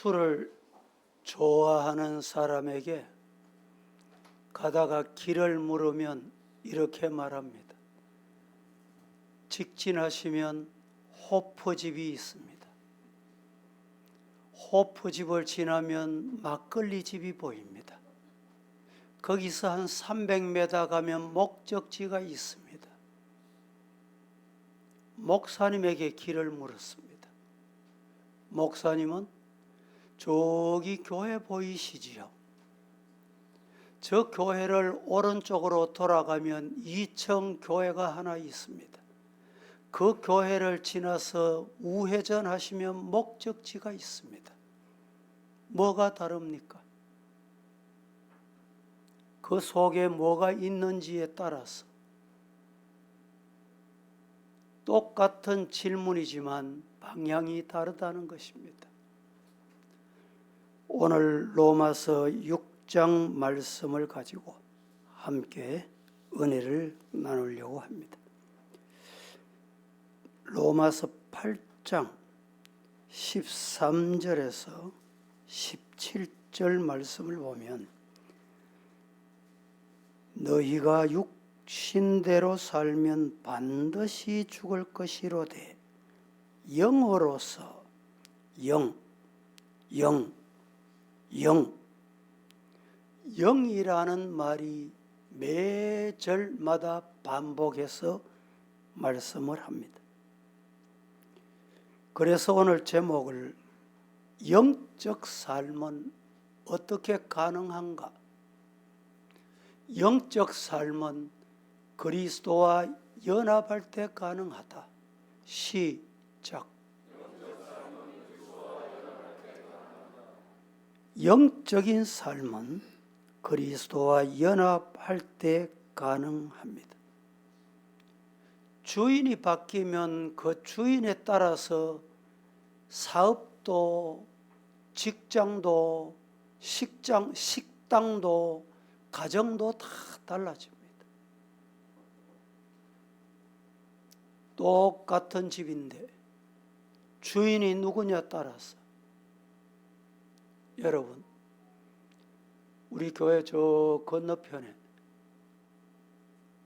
술을 좋아하는 사람에게 가다가 길을 물으면 이렇게 말합니다. 직진하시면 호프집이 있습니다. 호프집을 지나면 막걸리 집이 보입니다. 거기서 한 300m 가면 목적지가 있습니다. 목사님에게 길을 물었습니다. 목사님은 저기 교회 보이시지요? 저 교회를 오른쪽으로 돌아가면 2층 교회가 하나 있습니다. 그 교회를 지나서 우회전 하시면 목적지가 있습니다. 뭐가 다릅니까? 그 속에 뭐가 있는지에 따라서 똑같은 질문이지만 방향이 다르다는 것입니다. 오늘 로마서 6장 말씀을 가지고 함께 은혜를 나누려고 합니다. 로마서 8장 13절에서 17절 말씀을 보면 너희가 육신대로 살면 반드시 죽을 것이로되 영으로서 영, 영, 영, 영이라는 말이 매 절마다 반복해서 말씀을 합니다. 그래서 오늘 제목을 영적 삶은 어떻게 가능한가? 영적 삶은 그리스도와 연합할 때 가능하다. 시작. 영적인 삶은 그리스도와 연합할 때 가능합니다. 주인이 바뀌면 그 주인에 따라서 사업도 직장도 식장 식당도 가정도 다 달라집니다. 똑같은 집인데 주인이 누구냐 따라서 여러분 우리 교회 저 건너편에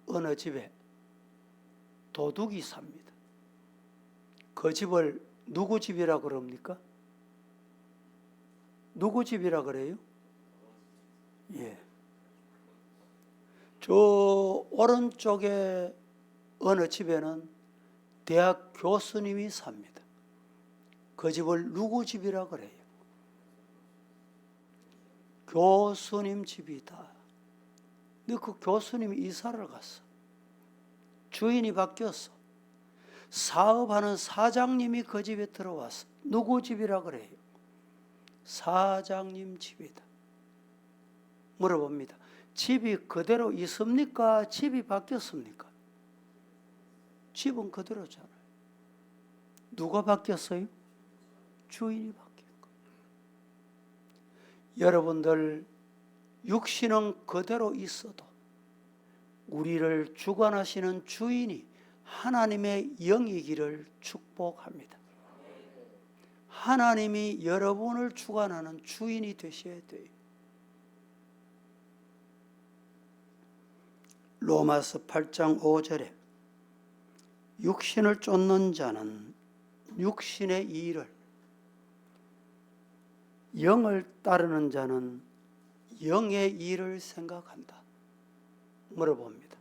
어느 집에 도둑이 삽니다. 그 집을 누구 집이라 그럽니까? 누구 집이라 그래요? 예. 저 오른쪽에 어느 집에는 대학 교수님이 삽니다. 그 집을 누구 집이라 그래요? 교수님 집이다. 근데 그 교수님이 이사를 갔어. 주인이 바뀌었어. 사업하는 사장님이 그 집에 들어왔어. 누구 집이라 그래요? 사장님 집이다. 물어봅니다. 집이 그대로 있습니까? 집이 바뀌었습니까? 집은 그대로잖아요. 누가 바뀌었어요? 주인이 거. 여러분들 육신은 그대로 있어도 우리를 주관하시는 주인이 하나님의 영이기를 축복합니다. 하나님이 여러분을 주관하는 주인이 되셔야 돼요. 로마서 8장 5절에 육신을 쫓는 자는 육신의 일을 영을 따르는 자는 영의 일을 생각한다. 물어봅니다.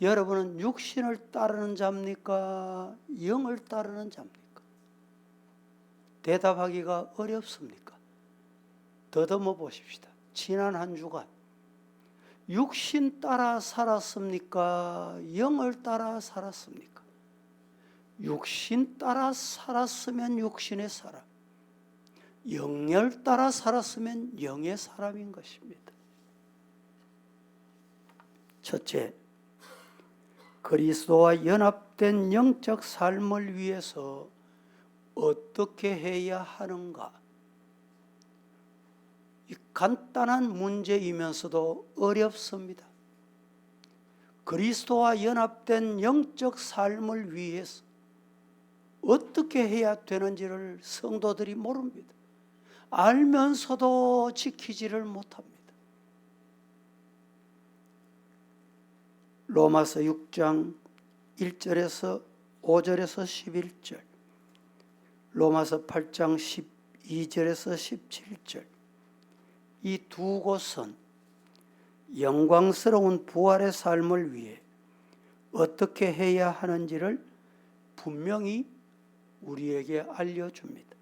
여러분은 육신을 따르는 자입니까? 영을 따르는 자입니까? 대답하기가 어렵습니까? 더듬어 보십시다. 지난 한 주간 육신 따라 살았습니까? 영을 따라 살았습니까? 육신 따라 살았으면 육신의 사람, 영을 따라 살았으면 영의 사람인 것입니다. 첫째, 그리스도와 연합된 영적 삶을 위해서 어떻게 해야 하는가? 이 간단한 문제이면서도 어렵습니다. 그리스도와 연합된 영적 삶을 위해서 어떻게 해야 되는지를 성도들이 모릅니다. 알면서도 지키지를 못합니다. 로마서 6장 1절에서 5절에서 11절, 로마서 8장 12절에서 17절, 이 두 곳은 영광스러운 부활의 삶을 위해 어떻게 해야 하는지를 분명히 우리에게 알려줍니다.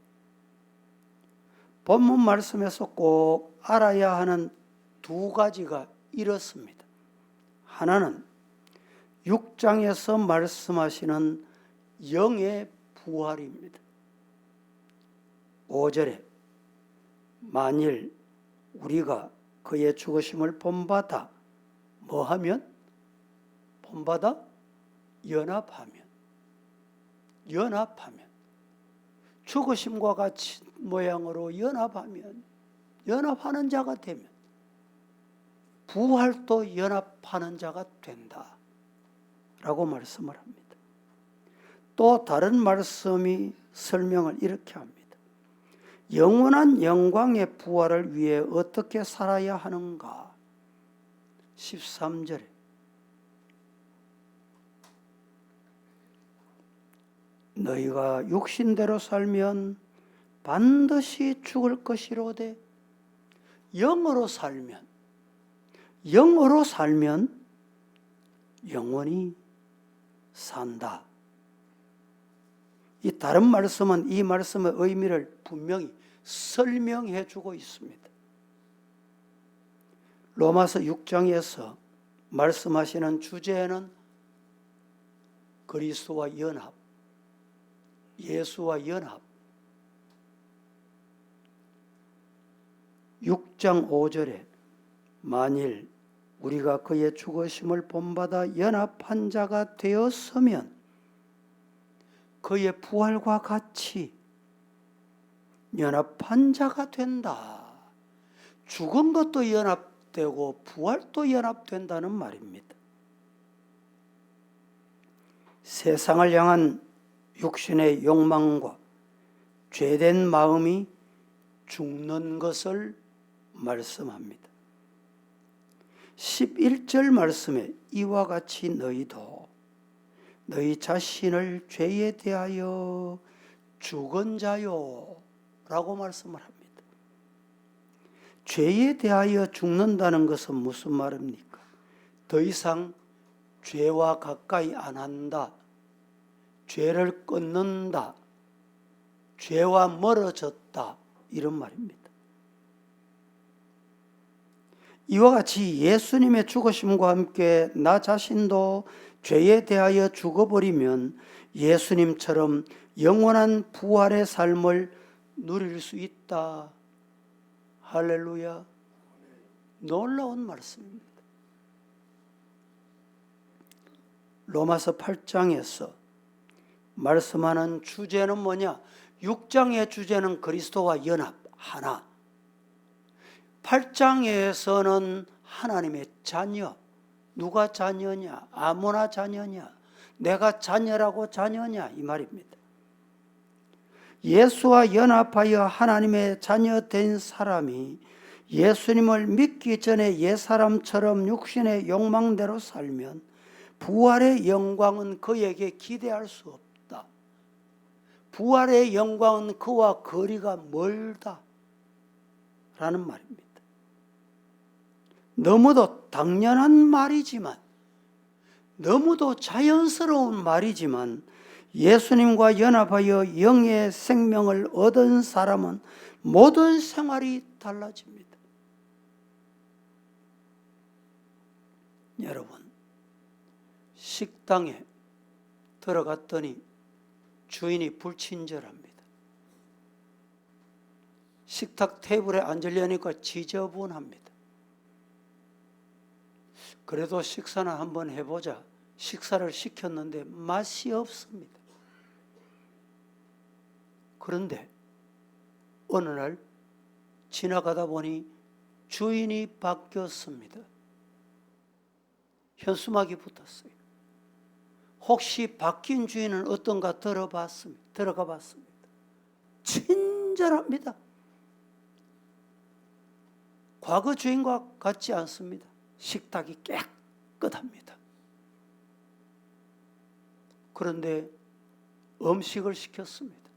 본문 말씀에서 꼭 알아야 하는 두 가지가 이렇습니다. 하나는 6장에서 말씀하시는 영의 부활입니다. 5절에 만일 우리가 그의 죽으심을 본받아 뭐 하면 본받아 연합하면 연합하면 죽으심과 같이 모양으로 연합하면 연합하는 자가 되면 부활도 연합하는 자가 된다. 라고 말씀을 합니다. 또 다른 말씀이 설명을 이렇게 합니다. 영원한 영광의 부활을 위해 어떻게 살아야 하는가? 13절에 너희가 육신대로 살면 반드시 죽을 것이로되 영으로 살면 영으로 살면 영원히 산다. 이 다른 말씀은 이 말씀의 의미를 분명히 설명해 주고 있습니다. 로마서 6장에서 말씀하시는 주제는 그리스도와 연합, 예수와 연합. 6장 5절에 만일 우리가 그의 죽으심을 본받아 연합한 자가 되었으면 그의 부활과 같이 연합한 자가 된다. 죽은 것도 연합되고 부활도 연합된다는 말입니다. 세상을 향한 육신의 욕망과 죄된 마음이 죽는 것을 말씀합니다. 11절 말씀에 이와 같이 너희도 너희 자신을 죄에 대하여 죽은 자요 라고 말씀을 합니다. 죄에 대하여 죽는다는 것은 무슨 말입니까? 더 이상 죄와 가까이 안 한다. 죄를 끊는다. 죄와 멀어졌다. 이런 말입니다. 이와 같이 예수님의 죽으심과 함께 나 자신도 죄에 대하여 죽어버리면 예수님처럼 영원한 부활의 삶을 누릴 수 있다. 할렐루야. 놀라운 말씀입니다. 로마서 8장에서 말씀하는 주제는 뭐냐? 6장의 주제는 그리스도와 연합 하나. 8장에서는 하나님의 자녀. 누가 자녀냐? 아무나 자녀냐? 내가 자녀라고 자녀냐? 이 말입니다. 예수와 연합하여 하나님의 자녀 된 사람이 예수님을 믿기 전에 옛사람처럼 육신의 욕망대로 살면 부활의 영광은 그에게 기대할 수 없다. 부활의 영광은 그와 거리가 멀다. 라는 말입니다. 너무도 당연한 말이지만, 너무도 자연스러운 말이지만, 예수님과 연합하여 영의 생명을 얻은 사람은 모든 생활이 달라집니다. 여러분, 식당에 들어갔더니 주인이 불친절합니다. 식탁 테이블에 앉으려니까 지저분합니다. 그래도 식사는 한번 해보자. 식사를 시켰는데 맛이 없습니다. 그런데 어느 날 지나가다 보니 주인이 바뀌었습니다. 현수막이 붙었어요. 혹시 바뀐 주인은 어떤가 들어봤습니다. 들어가 봤습니다. 친절합니다. 과거 주인과 같지 않습니다. 식탁이 깨끗합니다. 그런데 음식을 시켰습니다.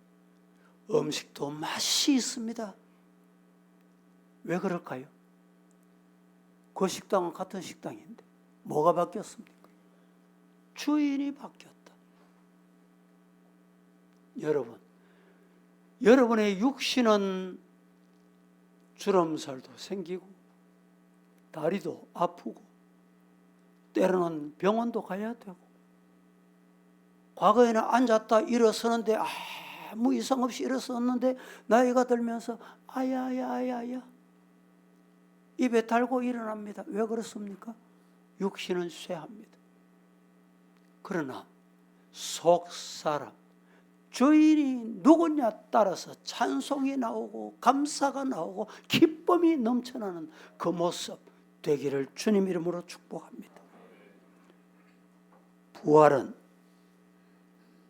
음식도 맛이 있습니다. 왜 그럴까요? 그 식당은 같은 식당인데 뭐가 바뀌었습니까? 주인이 바뀌었다. 여러분, 여러분의 육신은 주름살도 생기고 다리도 아프고 때로는 병원도 가야 되고 과거에는 앉았다 일어서는데 아무 이상 없이 일어섰는데 나이가 들면서 아야야야야 입에 달고 일어납니다. 왜 그렇습니까? 육신은 쇠합니다. 그러나 속 사람 주인이 누구냐 따라서 찬송이 나오고 감사가 나오고 기쁨이 넘쳐나는 그 모습 되기를 주님 이름으로 축복합니다. 부활은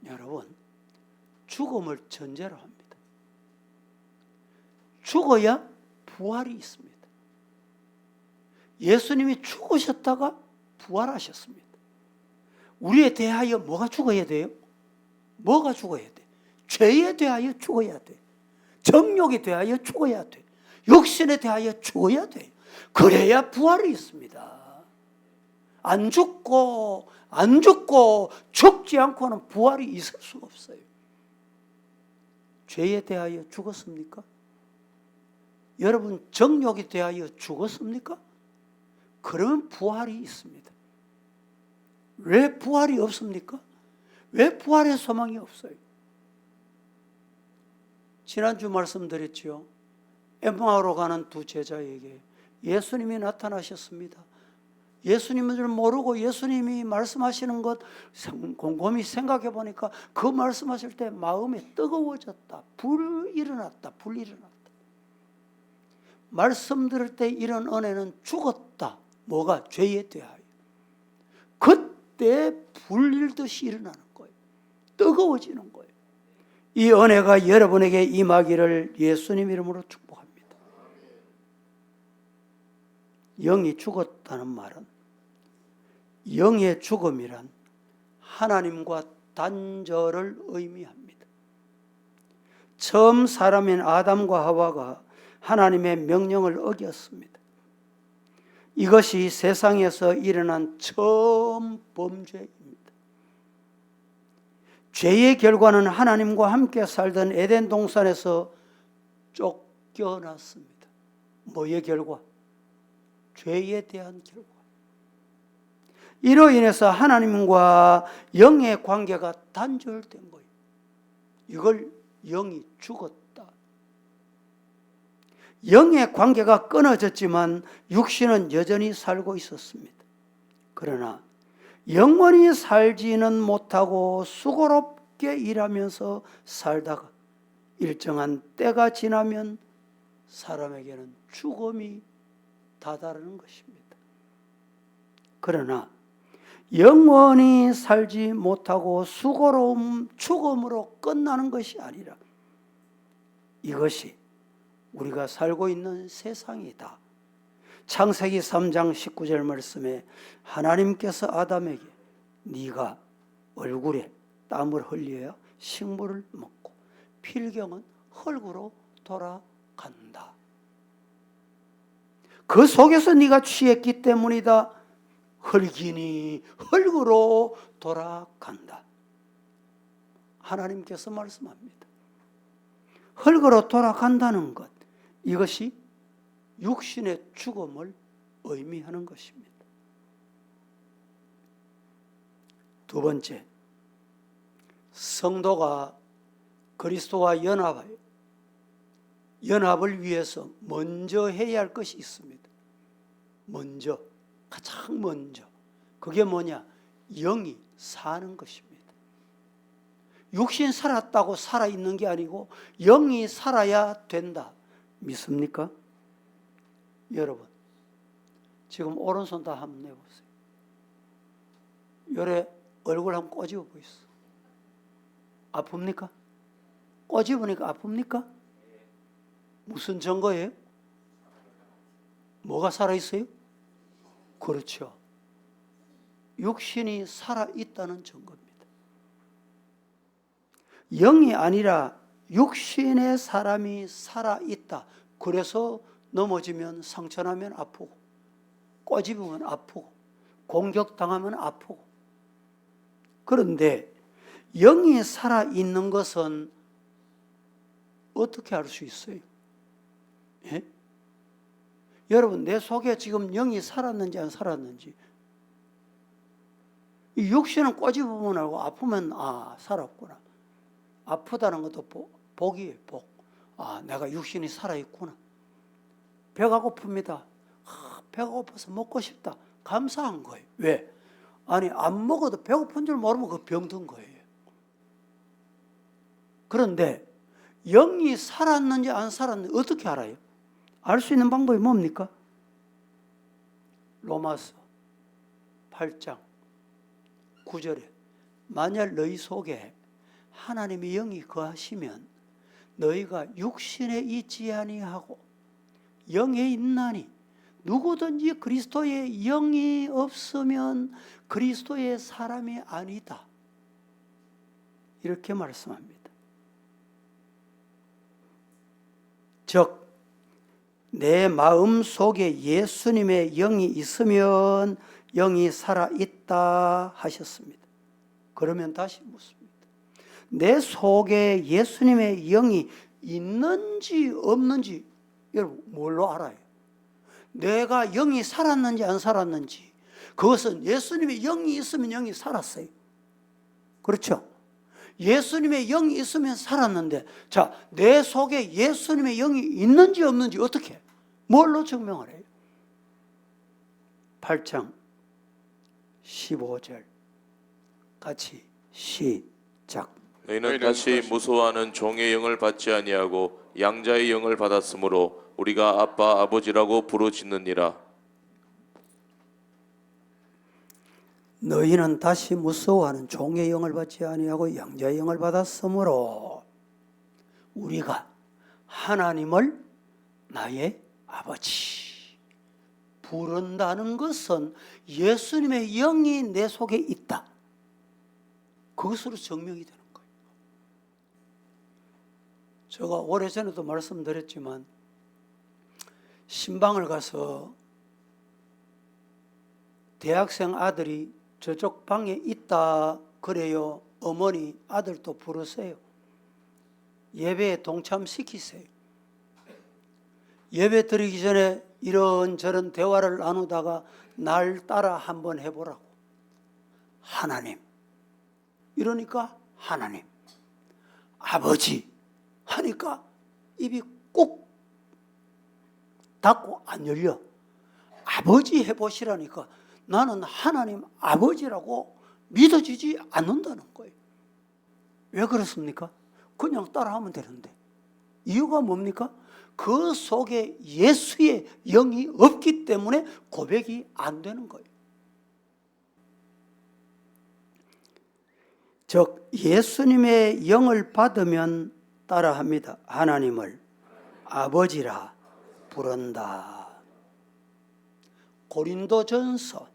여러분 죽음을 전제로 합니다. 죽어야 부활이 있습니다. 예수님이 죽으셨다가 부활하셨습니다. 우리에 대하여 뭐가 죽어야 돼요? 뭐가 죽어야 돼? 죄에 대하여 죽어야 돼. 정욕에 대하여 죽어야 돼. 육신에 대하여 죽어야 돼. 그래야 부활이 있습니다. 안 죽고 안 죽고 죽지 않고는 부활이 있을 수가 없어요. 죄에 대하여 죽었습니까? 여러분 정욕에 대하여 죽었습니까? 그러면 부활이 있습니다. 왜 부활이 없습니까? 왜 부활의 소망이 없어요? 지난주 말씀드렸지요. 엠마오로 가는 두 제자에게 예수님이 나타나셨습니다. 예수님을 모르고 예수님이 말씀하시는 것 곰곰이 생각해 보니까 그 말씀하실 때 마음이 뜨거워졌다. 불 일어났다. 불 일어났다. 말씀 들을 때 이런 은혜는 죽었다. 뭐가 죄에 대하여. 그때 불일듯이 일어나는 거예요. 뜨거워지는 거예요. 이 은혜가 여러분에게 임하기를 예수님 이름으로 축복합니다. 영이 죽었다는 말은 영의 죽음이란 하나님과 단절을 의미합니다. 처음 사람인 아담과 하와가 하나님의 명령을 어겼습니다. 이것이 세상에서 일어난 처음 범죄입니다. 죄의 결과는 하나님과 함께 살던 에덴 동산에서 쫓겨났습니다. 뭐의 결과? 죄에 대한 결과. 이로 인해서 하나님과 영의 관계가 단절된 거예요. 이걸 영이 죽었다. 영의 관계가 끊어졌지만 육신은 여전히 살고 있었습니다. 그러나 영원히 살지는 못하고 수고롭게 일하면서 살다가 일정한 때가 지나면 사람에게는 죽음이 다다르는 것입니다. 그러나 영원히 살지 못하고 수고로움 죽음으로 끝나는 것이 아니라 이것이 우리가 살고 있는 세상이다. 창세기 3장 19절 말씀에 하나님께서 아담에게 네가 얼굴에 땀을 흘려야 식물을 먹고 필경은 흙으로 돌아간다. 그 속에서 네가 취했기 때문이다. 흙이니 흙으로 돌아간다. 하나님께서 말씀합니다. 흙으로 돌아간다는 것. 이것이 육신의 죽음을 의미하는 것입니다. 두 번째, 성도가 그리스도와 연합하여 연합을 위해서 먼저 해야 할 것이 있습니다. 먼저, 가장 먼저. 그게 뭐냐? 영이 사는 것입니다. 육신 살았다고 살아있는 게 아니고 영이 살아야 된다. 믿습니까? 여러분, 지금 오른손 다 한번 내보세요. 요래 얼굴 한번 꼬집어 보이소. 아픕니까? 꼬집으니까 아픕니까? 무슨 증거예요? 뭐가 살아 있어요? 그렇죠. 육신이 살아 있다는 증거입니다. 영이 아니라 육신의 사람이 살아 있다. 그래서 넘어지면 상처나면 아프고 꼬집으면 아프고 공격당하면 아프고 그런데 영이 살아 있는 것은 어떻게 알 수 있어요? 예? 여러분 내 속에 지금 영이 살았는지 안 살았는지 이 육신은 꼬집으면 알고 아프면 아 살았구나 아프다는 것도 복, 복이에요 복. 아 내가 육신이 살아있구나 배가 고픕니다 아, 배가 고파서 먹고 싶다 감사한 거예요 왜? 아니 안 먹어도 배고픈 줄 모르면 그 병든 거예요 그런데 영이 살았는지 안 살았는지 어떻게 알아요? 알 수 있는 방법이 뭡니까? 로마서 8장 9절에 만약 너희 속에 하나님의 영이 거하시면 너희가 육신에 있지 아니하고 영에 있나니 누구든지 그리스도의 영이 없으면 그리스도의 사람이 아니다. 이렇게 말씀합니다. 즉, 내 마음 속에 예수님의 영이 있으면 영이 살아 있다 하셨습니다. 그러면 다시 묻습니다. 내 속에 예수님의 영이 있는지 없는지 여러분 뭘로 알아요? 내가 영이 살았는지 안 살았는지 그것은 예수님의 영이 있으면 영이 살았어요. 그렇죠? 예수님의 영이 있으면 살았는데 자, 내 속에 예수님의 영이 있는지 없는지 어떻게 뭘로 증명을 해요? 8장 15절 같이 시작. 너희는 다시 무소하는 종의 영을 받지 아니하고 양자의 영을 받았으므로 우리가 아빠 아버지라고 부르짖느니라. 너희는 다시 무서워하는 종의 영을 받지 아니하고 양자의 영을 받았으므로 우리가 하나님을 나의 아버지 부른다는 것은 예수님의 영이 내 속에 있다. 그것으로 증명이 되는. 제가 오래전에도 말씀드렸지만 신방을 가서 대학생 아들이 저쪽 방에 있다 그래요. 어머니 아들도 부르세요. 예배에 동참시키세요. 예배 드리기 전에 이런저런 대화를 나누다가 날 따라 한번 해보라고. 하나님. 이러니까 하나님. 아버지. 하니까 입이 꾹 닫고 안 열려. 아버지 해보시라니까 나는 하나님 아버지라고 믿어지지 않는다는 거예요. 왜 그렇습니까? 그냥 따라하면 되는데. 이유가 뭡니까? 그 속에 예수의 영이 없기 때문에 고백이 안 되는 거예요. 즉, 예수님의 영을 받으면 따라합니다. 하나님을 아버지라 부른다. 고린도전서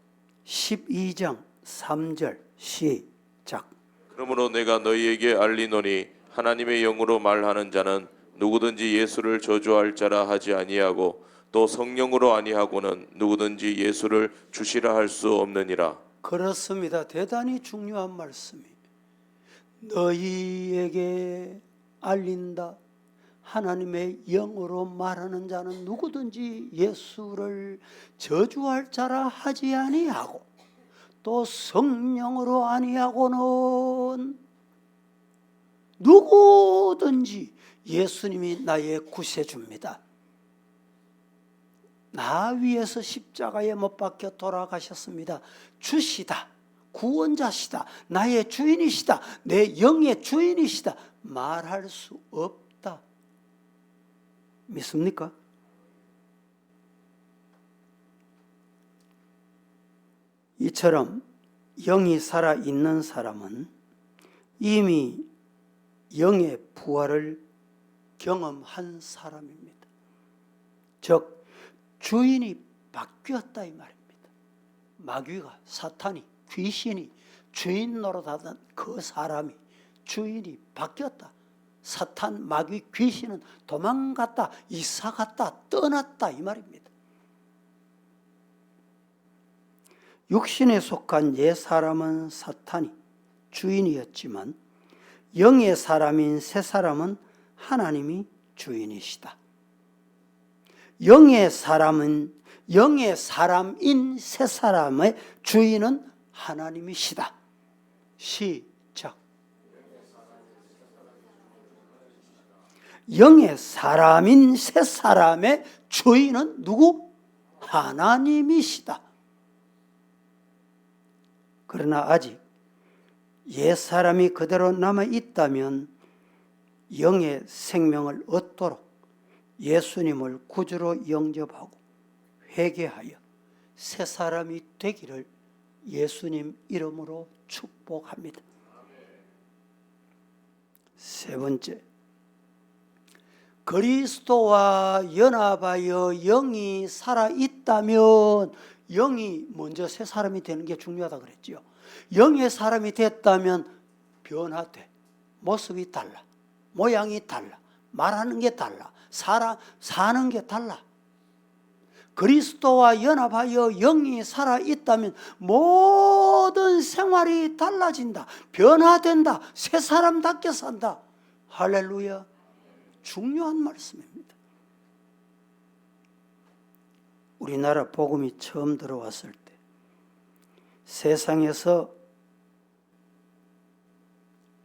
12장 3절 시작. 그러므로 내가 너희에게 알리노니 하나님의 영으로 말하는 자는 누구든지 예수를 저주할 자라 하지 아니하고 또 성령으로 아니하고는 누구든지 예수를 주시라 할 수 없느니라. 그렇습니다. 대단히 중요한 말씀이 너희에게 알린다. 하나님의 영으로 말하는 자는 누구든지 예수를 저주할 자라 하지 아니하고 또 성령으로 아니하고는 누구든지 예수님이 나의 구세주입니다. 나 위에서 십자가에 못 박혀 돌아가셨습니다. 주시다. 구원자시다. 나의 주인이시다. 내 영의 주인이시다. 말할 수 없다. 믿습니까? 이처럼 영이 살아 있는 사람은 이미 영의 부활을 경험한 사람입니다. 즉 주인이 바뀌었다 이 말입니다. 마귀가 사탄이 귀신이 주인 노릇하던 그 사람이 주인이 바뀌었다. 사탄 마귀 귀신은 도망갔다 이사 갔다 떠났다 이 말입니다. 육신에 속한 옛 사람은 사탄이 주인이었지만 영의 사람인 새 사람은 하나님이 주인이시다. 영의 사람은 영의 사람인 새 사람의 주인은 하나님이시다. 시작. 영의 사람인 새 사람의 주인은 누구? 하나님이시다. 그러나 아직 옛 사람이 그대로 남아 있다면 영의 생명을 얻도록 예수님을 구주로 영접하고 회개하여 새 사람이 되기를 예수님 이름으로 축복합니다. 세 번째, 그리스도와 연합하여 영이 살아 있다면 영이 먼저 새 사람이 되는 게 중요하다 그랬지요. 영의 사람이 됐다면 변화돼. 모습이 달라. 모양이 달라. 말하는 게 달라. 살아, 사는 게 달라. 그리스도와 연합하여 영이 살아 있다면 모든 생활이 달라진다. 변화된다. 새 사람답게 산다. 할렐루야. 중요한 말씀입니다. 우리나라 복음이 처음 들어왔을 때 세상에서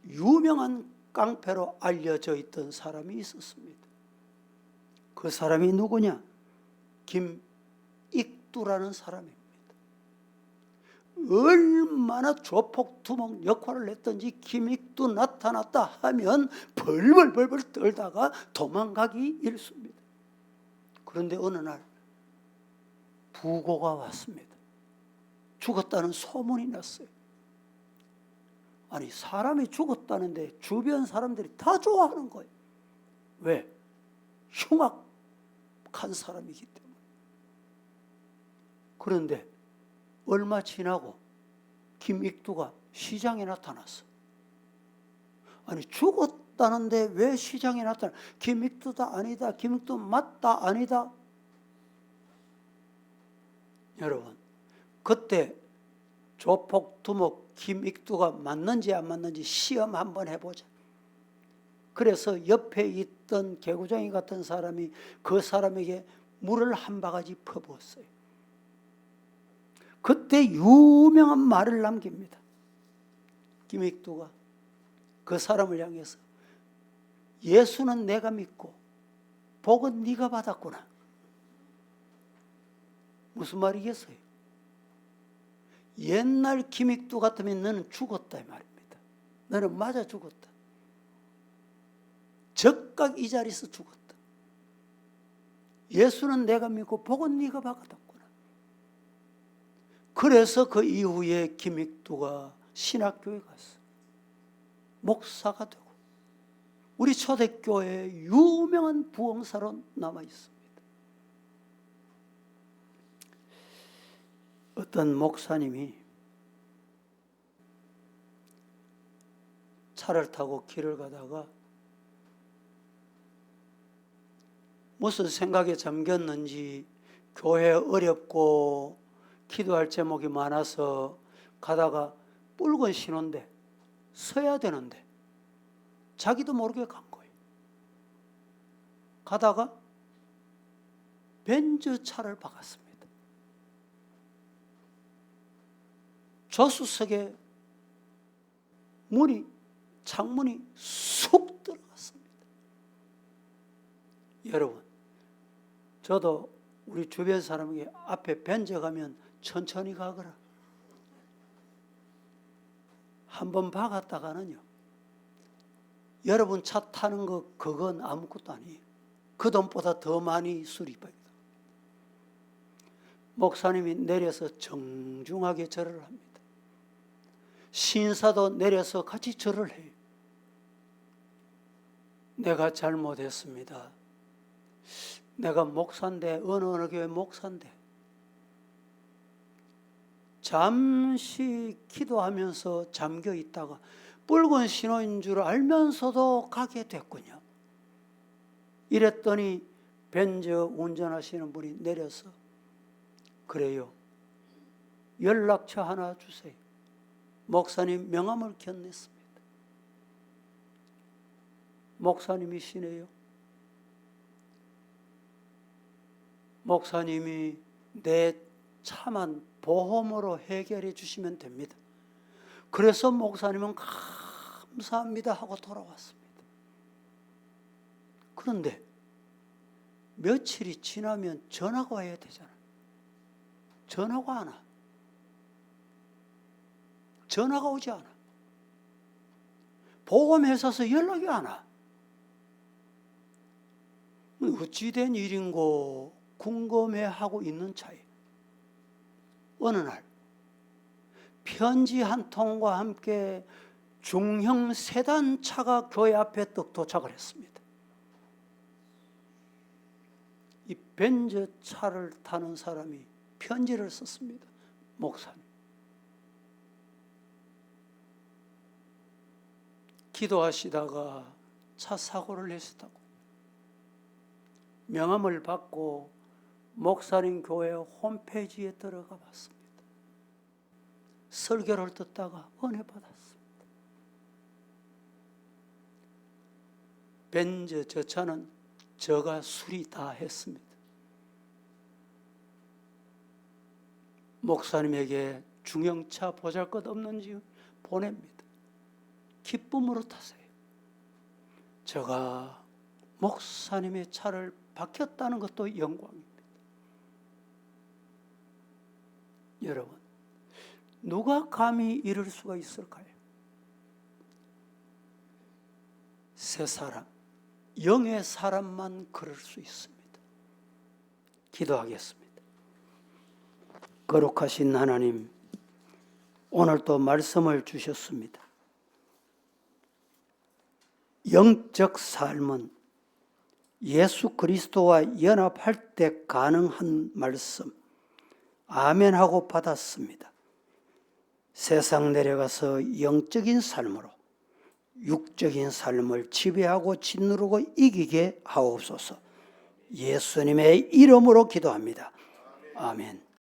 유명한 깡패로 알려져 있던 사람이 있었습니다. 그 사람이 누구냐? 김익두라는 사람입니다. 얼마나 조폭두목 역할을 했던지 김익두 나타났다 하면 벌벌벌벌 떨다가 도망가기 일쑤입니다. 그런데 어느 날 부고가 왔습니다. 죽었다는 소문이 났어요. 아니 사람이 죽었다는데 주변 사람들이 다 좋아하는 거예요. 왜? 흉악한 사람이기 때문에. 그런데 얼마 지나고 김익두가 시장에 나타났어. 아니 죽었다는데 왜 시장에 나타나? 김익두다 아니다. 김익두 맞다 아니다. 여러분 그때 조폭 두목 김익두가 맞는지 안 맞는지 시험 한번 해보자. 그래서 옆에 있던 개구쟁이 같은 사람이 그 사람에게 물을 한 바가지 퍼부었어요. 그때 유명한 말을 남깁니다. 김익두가 그 사람을 향해서 예수는 내가 믿고 복은 네가 받았구나. 무슨 말이겠어요? 옛날 김익두 같으면 너는 죽었다 이 말입니다. 너는 맞아 죽었다. 적각 이 자리에서 죽었다. 예수는 내가 믿고 복은 네가 받았구나. 그래서 그 이후에 김익두가 신학교에 갔어. 목사가 되고 우리 초대교회 유명한 부흥사로 남아 있습니다. 어떤 목사님이 차를 타고 길을 가다가 무슨 생각에 잠겼는지 교회 어렵고 기도할 제목이 많아서 가다가 붉은 신호인데 서야 되는데 자기도 모르게 간 거예요. 가다가 벤츠 차를 박았습니다. 조수석에 문이 창문이 쑥 들어갔습니다. 여러분, 저도 우리 주변 사람에게 앞에 벤저 가면 천천히 가거라. 한 번 박았다가는요. 여러분 차 타는 거 그건 아무것도 아니에요. 그 돈보다 더 많이 수리받니다. 목사님이 내려서 정중하게 절을 합니다. 신사도 내려서 같이 절을 해요. 내가 잘못했습니다. 내가 목사인데 어느 어느 교회 목사인데 잠시 기도하면서 잠겨 있다가 붉은 신호인 줄 알면서도 가게 됐군요. 이랬더니 벤저 운전하시는 분이 내려서 그래요. 연락처 하나 주세요. 목사님 명함을 견냈습니다. 목사님이시네요. 목사님이 내 차만 보험으로 해결해 주시면 됩니다. 그래서 목사님은 감사합니다 하고 돌아왔습니다. 그런데 며칠이 지나면 전화가 와야 되잖아. 전화가 안 와. 전화가 오지 않아. 보험회사에서 연락이 안 와. 어찌된 일인고 궁금해하고 있는 차에 어느 날 편지 한 통과 함께 중형 세단 차가 교회 앞에 떡 도착을 했습니다. 이 벤저 차를 타는 사람이 편지를 썼습니다. 목사님. 기도하시다가 차 사고를 내셨다고. 명함을 받고 목사님 교회 홈페이지에 들어가 봤습니다. 설교를 듣다가 은혜 받았습니다. 벤저 저 차는 저가 수리 다 했습니다. 목사님에게 중형차 보잘것없는 지 보냅니다. 기쁨으로 타세요. 제가 목사님의 차를 바뀌었다는 것도 영광입니다. 여러분, 누가 감히 이럴 수가 있을까요? 세 사람, 영의 사람만 그럴 수 있습니다. 기도하겠습니다. 거룩하신 하나님, 오늘 또 말씀을 주셨습니다. 영적 삶은 예수 그리스도와 연합할 때 가능한 말씀, 아멘 하고 받았습니다. 세상 내려가서 영적인 삶으로 육적인 삶을 지배하고 짓누르고 이기게 하옵소서. 예수님의 이름으로 기도합니다. 아멘.